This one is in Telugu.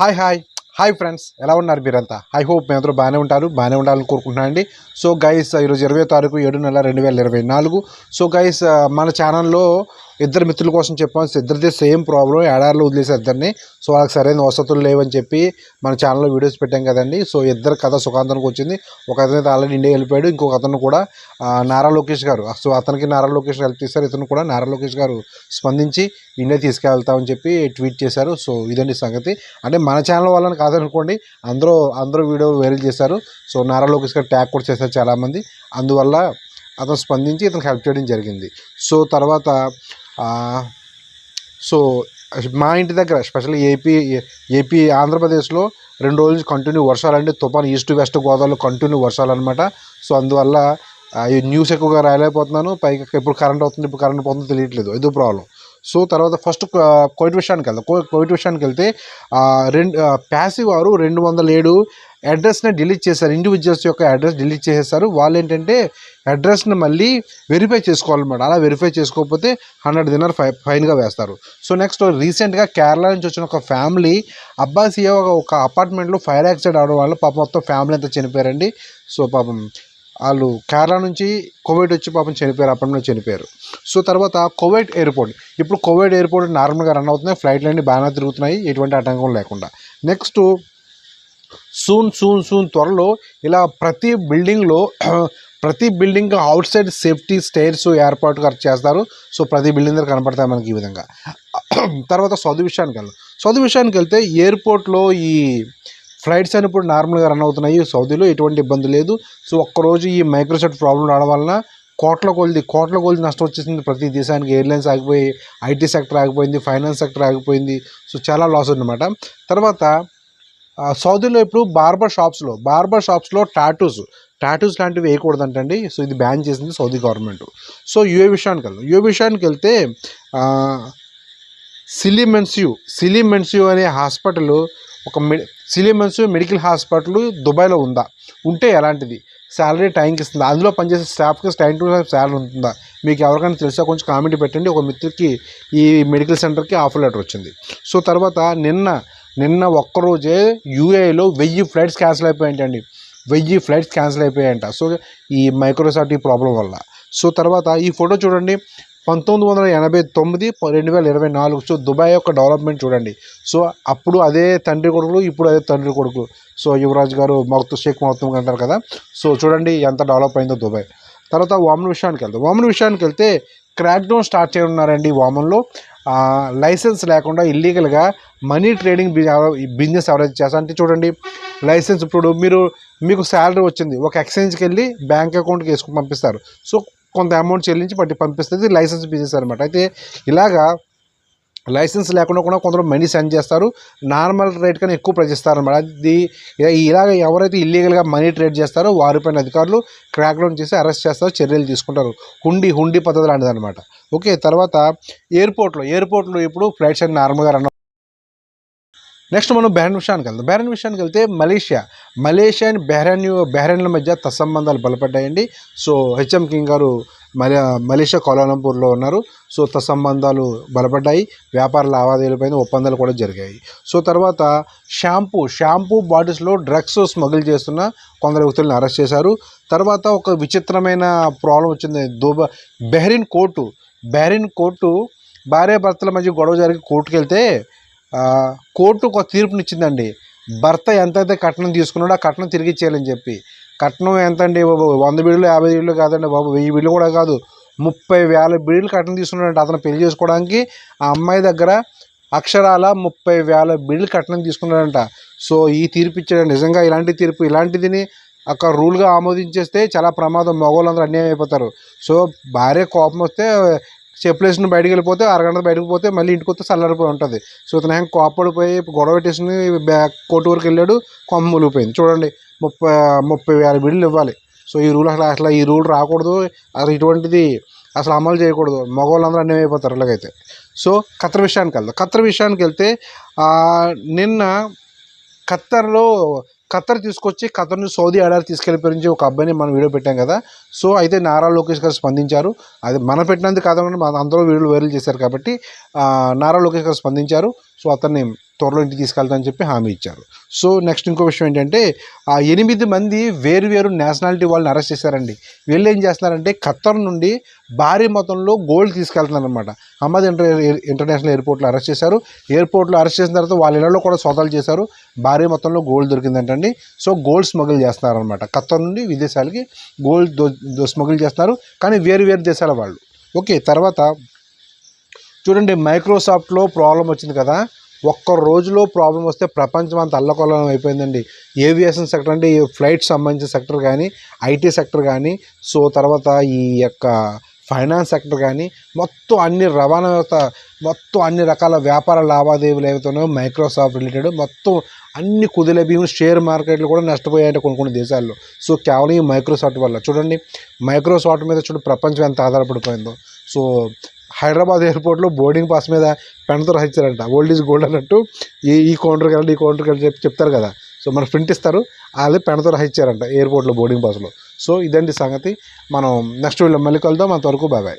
Hi hi. Hi friends. ఎలా ఉన్నారు మీరంతా? ఐ హోప్ మీ అందరూ బాగానే ఉంటారు బాగానే ఉండాలని కోరుకుంటున్నాను అండి సో గైస్ ఈరోజు ఇరవై తారీఖు ఏడు నెల రెండు వేల ఇరవై నాలుగు. సో గైస్ మన ఛానల్లో ఇద్దరు మిత్రుల కోసం చెప్పాను ఇద్దరిది సేమ్ ప్రాబ్లం ఏడాదిలో వదిలేసారు ఇద్దరిని. సో వాళ్ళకి సరైన వసతులు లేవని చెప్పి మన ఛానల్లో వీడియోస్ పెట్టాం కదండి. సో ఇద్దరు కథ సుఖాంతానికి వచ్చింది. ఒక అతను అయితే ఆల్రెడీ ఇండియా వెళ్ళిపోయాడు. ఇంకొక అతను కూడా నారా లోకేష్ గారు. సో అతనికి నారా లోకేష్ హెల్ప్ చేశారు. ఇతను కూడా నారా లోకేష్ గారు స్పందించి ఇండియా తీసుకెళ్తామని చెప్పి ట్వీట్ చేశారు. సో ఇదండి సంగతి. అంటే మన ఛానల్ వాళ్ళని కాదనుకోండి అందరూ అందరూ వీడియో వైరల్ చేశారు. సో నారా లోకేష్ గారు ట్యాగ్ కూడా చేశారు చాలామంది. అందువల్ల అతను స్పందించి ఇతనికి హెల్ప్ చేయడం జరిగింది. సో తర్వాత సో మా ఇంటి దగ్గర స్పెషల్ ఏపీ ఏపీ ఆంధ్రప్రదేశ్లో రెండు రోజులు కంటిన్యూ వర్షాలు అంటే తుఫాన్ ఈస్ట్ వెస్ట్ గోదావరిలో కంటిన్యూ వర్షాలు అనమాట సో అందువల్ల ఈ న్యూస్ ఎక్కువగా రాయలేకపోతున్నాను పైకి ఎప్పుడు కరెంట్ అవుతుంది ఇప్పుడు కరెంట్ పోతుందో తెలియట్లేదు. ఏదో ప్రాబ్లం సో తర్వాత ఫస్ట్ కోవిడ్ విషయానికి వెళ్దాం. కో- కోవిడ్ విషయానికి వెళ్తే రెండు ప్యాసివ్ వారు రెండు వందల ఏడు అడ్రస్ని డిలీట్ చేశారు. ఇండివిజువల్స్ యొక్క అడ్రస్ డిలీట్ చేసేస్తారు వాళ్ళు ఏంటంటే అడ్రస్ని మళ్ళీ వెరిఫై చేసుకోవాలన్నమాట. అలా వెరిఫై చేసుకోకపోతే హండ్రెడ్ దినార్ ఫై ఫైన్గా వేస్తారు. సో నెక్స్ట్ రీసెంట్గా కేరళ నుంచి వచ్చిన ఒక ఫ్యామిలీ అబ్బాసియా ఒక అపార్ట్మెంట్లో ఫైర్ యాక్సిడెంట్ అవడం వల్ల పాపం మొత్తం ఫ్యామిలీ అంతా చనిపోయారండి. సో పాపం వాళ్ళు కేరళ నుంచి కోవిడ్ వచ్చి పాపం చనిపోయారు అపార్ట్మెంట్లో చనిపోయారు. సో తర్వాత కోవిడ్ ఎయిర్పోర్ట్. ఇప్పుడు కోవిడ్ ఎయిర్పోర్ట్ నార్మల్గా రన్ అవుతున్నాయి ఫ్లైట్లు అన్ని బాగానే తిరుగుతున్నాయి ఎటువంటి ఆటంకం లేకుండా. నెక్స్ట్ సూన్ సూన్ సూన్ త్వరలో ఇలా ప్రతి బిల్డింగ్లో ప్రతి building outside safety stairs ఏర్పాటు చేస్తారు. సో ప్రతి బిల్డింగ్ దగ్గర కనపడతాయి మనకి ఈ విధంగా. తర్వాత సౌదీ విషయానికి వెళ్దాం. సౌదీ విషయానికి వెళ్తే ఎయిర్పోర్ట్లో ఈ ఫ్లైట్స్ అని ఇప్పుడు నార్మల్గా రన్ అవుతున్నాయి. సౌదీలో ఎటువంటి ఇబ్బంది లేదు. సో ఒక్కరోజు ఈ మైక్రోసాఫ్ట్ ప్రాబ్లం రావడం వలన కోట్ల కొలిది కోట్ల కొలిది నష్టం వచ్చేసింది ప్రతి దేశానికి. ఎయిర్లైన్స్ ఆగిపోయి ఐటీ సెక్టర్ ఆగిపోయింది ఫైనాన్స్ సెక్టర్ ఆగిపోయింది. సో చాలా లాస్ అన్నమాట తర్వాత సౌదీలో ఇప్పుడు బార్బర్ షాప్స్లో బార్బర్ షాప్స్లో టాటూస్ టాటూస్ లాంటివి వేయకూడదంటండి. సో ఇది బ్యాన్ చేసింది సౌదీ గవర్నమెంట్. సో యుఏ విషయానికి వెళ్దాం. యుఏ విషయానికి వెళ్తే ఆ, సిలిమెన్స్యూ సిలిమెన్స్యూ అనే హాస్పిటల్ ఒక మెడి సిలిమెన్స్యూ మెడికల్ హాస్పిటల్ దుబాయ్లో ఉందా? ఉంటే ఎలాంటిది? శాలరీ టైంకి ఇస్తుందా? అందులో పనిచేసే స్టాఫ్కి టైం టు టైం శాలరీ ఉంటుందా? మీకు ఎవరికైనా తెలిసా? కొంచెం కామెంట్ పెట్టండి. ఒక మిత్రుడికి ఈ మెడికల్ సెంటర్కి ఆఫర్ లెటర్ వచ్చింది. సో తర్వాత నిన్న నిన్న ఒక్కరోజే యూఏలో వెయ్యి ఫ్లైట్స్ క్యాన్సిల్ అయిపోయాయంటండి. వెయ్యి ఫ్లైట్స్ క్యాన్సిల్ అయిపోయాయంట. సో ఈ మైక్రోసాఫ్ట్ ఈ ప్రాబ్లం వల్ల. సో తర్వాత ఈ ఫోటో చూడండి. పంతొమ్మిది వందల ఎనభై తొమ్మిది రెండు వేల ఇరవై నాలుగు. సో దుబాయ్ యొక్క డెవలప్మెంట్ చూడండి. సో అప్పుడు అదే తండ్రి కొడుకులు ఇప్పుడు అదే తండ్రి కొడుకు సో యువరాజ్ గారు మౌత్ షేక్ మహత్వం అంటారు కదా. సో చూడండి ఎంత డెవలప్ అయిందో దుబాయ్. తర్వాత వామన్ విషయానికి వెళ్తాం వామన్ విషయానికి వెళ్తే క్రాక్ డౌన్ స్టార్ట్ చేయనున్నారండి వామన్లో. లైసెన్స్ లేకుండా ఇల్లీగల్గా మనీ ట్రేడింగ్ బిజినెస్ ఎవరైతే చేస్తారు అంటే చూడండి లైసెన్స్ ఇప్పుడు మీరు మీకు శాలరీ వచ్చింది. ఒక ఎక్స్చేంజ్కి వెళ్ళి బ్యాంక్ అకౌంట్కి వేసుకుని పంపిస్తారు. సో కొంత అమౌంట్ చెల్లించి పట్టి పంపిస్తుంది లైసెన్స్ బిజినెస్ అనమాట అయితే ఇలాగా లైసెన్స్ లేకుండా కూడా కొందరు మనీ సెండ్ చేస్తారు నార్మల్ రేట్ కన్నా ఎక్కువ ప్రైస్ ఇస్తారనమాట అది ఇలాగ ఎవరైతే ఇల్లీగల్గా మనీ ట్రేడ్ చేస్తారో వారిపైన అధికారులు క్రాక్డౌన్ చేసి అరెస్ట్ చేస్తారు చర్యలు తీసుకుంటారు. హుండీ హుండీ పద్ధతి లాంటిది అనమాట ఓకే తర్వాత ఎయిర్పోర్ట్లో ఎయిర్పోర్ట్లో ఇప్పుడు ఫ్లైట్స్ అన్ని నార్మల్గా రన్ నెక్స్ట్ మనం బెహ్రెన్ విషయానికి వెళ్దాం. బెహ్రెన్ విషయానికి వెళ్తే మలేషియా. మలేషియా అండ్ బెహ్రెన్ బెహ్రెన్ల మధ్య తత్సంబంధాలు బలపడ్డాయండి. సో హెచ్ఎం కింగ్ గారు మలే మలేషియా కోలాలంపూర్లో ఉన్నారు. సో తత్సంబంధాలు బలపడ్డాయి. వ్యాపార లావాదేవీలపైన ఒప్పందాలు కూడా జరిగాయి. సో తర్వాత షాంపూ. షాంపూ బాటిల్స్లో డ్రగ్స్ స్మగుల్ చేస్తున్న కొందరు వ్యక్తులను అరెస్ట్ చేశారు. తర్వాత ఒక విచిత్రమైన ప్రాబ్లం వచ్చింది. దుబా బెహ్రిన్ కోర్టు. బెహ్రిన్ కోర్టు భార్య భర్తల మధ్య గొడవ జరిగి కోర్టుకు వెళ్తే కోర్టు ఒక తీర్పునిచ్చిందండి. భర్త ఎంతైతే కట్నం తీసుకున్నాడో ఆ కట్నం తిరిగి ఇచ్చేయాలని చెప్పి. కట్నం ఎంత అండి బాబు? వంద బిడ్డలు యాభై బిడ్డలు కాదండి బాబు. వెయ్యి బిడ్డలు కూడా కాదు. ముప్పై వేల బిడ్డలు కట్నం తీసుకున్నాడంట అతను పెళ్ళి చేసుకోవడానికి. ఆ అమ్మాయి దగ్గర అక్షరాల ముప్పై వేల బిడ్డలు కట్నం తీసుకున్నాడంట. సో ఈ తీర్పు ఇచ్చాడు. నిజంగా ఇలాంటి తీర్పు ఇలాంటిదిని ఒక రూల్గా ఆమోదించేస్తే చాలా ప్రమాదం. మగవాళ్ళందరూ అన్యాయం అయిపోతారు. సో భార్య కోపం వస్తే చెప్పులేసిన బయటికి వెళ్ళిపోతే అరగంట బయటకు పోతే మళ్ళీ ఇంటికి వస్తే చల్లారిపోయి ఉంటుంది. సో ఇతను హ్యాంగ్ కోపడిపోయి గొడవ పెట్టేసుకుని బ్యాక్ కోర్టు వరకు వెళ్ళాడు కొమ్మ ములిగిపోయింది చూడండి ముప్పై ముప్పై వేల బిడ్డలు ఇవ్వాలి. సో ఈ రూల్ అసలు అసలు ఈ రూల్ రాకూడదు. అసలు ఇటువంటిది అసలు అమలు చేయకూడదు. మగవాళ్ళందరూ అన్నీ అయిపోతారు ఇలాగైతే. సో ఖత్తర్ విషయానికి వెళ్దాం. ఖత్తర్ విషయానికి వెళ్తే నిన్న ఖత్తర్లో ఖత్తర్ తీసుకొచ్చి ఖత్తర్ నుంచి సౌదీ అడారి తీసుకెళ్ళిపోయించి ఒక అబ్బాయిని మనం వీడియో పెట్టాం కదా. సో అయితే నారా లోకేష్ గారు స్పందించారు. అది మనం పెట్టినందుకు కాదని మన అందరూ వీడియోలు వైరల్ చేశారు కాబట్టి నారా లోకేష్ గారు స్పందించారు. సో అతన్ని త్వరలో ఇంటికి తీసుకెళ్తామని చెప్పి హామీ ఇచ్చారు. సో నెక్స్ట్ ఇంకో విషయం ఏంటంటే ఆ ఎనిమిది మంది వేరు వేరు నేషనాలిటీ వాళ్ళని అరెస్ట్ చేశారండి. వీళ్ళు ఏం చేస్తున్నారంటే ఖత్తర్ నుండి భారీ మొత్తంలో గోల్డ్ తీసుకెళ్తున్నారనమాట అహ్మద్ ఇంటర్ ఇంటర్నేషనల్ ఎయిర్పోర్ట్లో అరెస్ట్ చేశారు. ఎయిర్పోర్ట్లో అరెస్ట్ చేసిన తర్వాత వాళ్ళ ఇళ్ళలో కూడా సోదాలు చేశారు. భారీ మొత్తంలో గోల్డ్ దొరికిందంటండి. సో గోల్డ్ స్మగుల్ చేస్తున్నారనమాట ఖత్తర్ నుండి విదేశాలకి గోల్డ్ దో- స్మగుల్ చేస్తున్నారు. కానీ వేరు వేరు దేశాల వాళ్ళు. ఓకే తర్వాత చూడండి మైక్రోసాఫ్ట్లో ప్రాబ్లం వచ్చింది కదా. ఒక్క రోజులో ప్రాబ్లం వస్తే ప్రపంచం అంత అల్లకొల్లం అయిపోయిందండి. ఏవియేషన్ సెక్టర్ అంటే ఈ ఫ్లైట్ సంబంధించిన సెక్టర్ కానీ ఐటీ సెక్టర్ కానీ సో తర్వాత ఈ యొక్క ఫైనాన్స్ సెక్టర్ కానీ మొత్తం అన్ని రవాణా వ్యవస్థ మొత్తం అన్ని రకాల వ్యాపార లావాదేవీలు ఏవైతున్నాయో మైక్రోసాఫ్ట్ రిలేటెడ్ మొత్తం అన్ని కుదిలే బియ్యం షేర్ మార్కెట్లు కూడా నష్టపోయాయంటే కొన్ని కొన్ని దేశాల్లో. సో కేవలం ఈ మైక్రోసాఫ్ట్ వల్ల. చూడండి మైక్రోసాఫ్ట్ మీద చూడండి ప్రపంచం ఎంత ఆధారపడిపోయిందో. సో హైదరాబాద్ ఎయిర్పోర్ట్లో బోర్డింగ్ పాస్ మీద పెన్తో రాయించారంట ఓల్డ్ ఈజ్ గోల్డ్ అన్నట్టు ఈ ఈ కౌంటర్కి వెళ్ళండి ఈ కౌంటర్కి వెళ్ళి చెప్పి చెప్తారు కదా. సో మన ప్రింట్ ఇస్తారు వాళ్ళు పెన్తో రాయించారంట ఎయిర్పోర్ట్లో బోర్డింగ్ పాస్లో. సో ఇదండి సంగతి. మనం నెక్స్ట్ వీళ్ళు మళ్ళీ కలుద్దాం. అంతవరకు బాబాయ్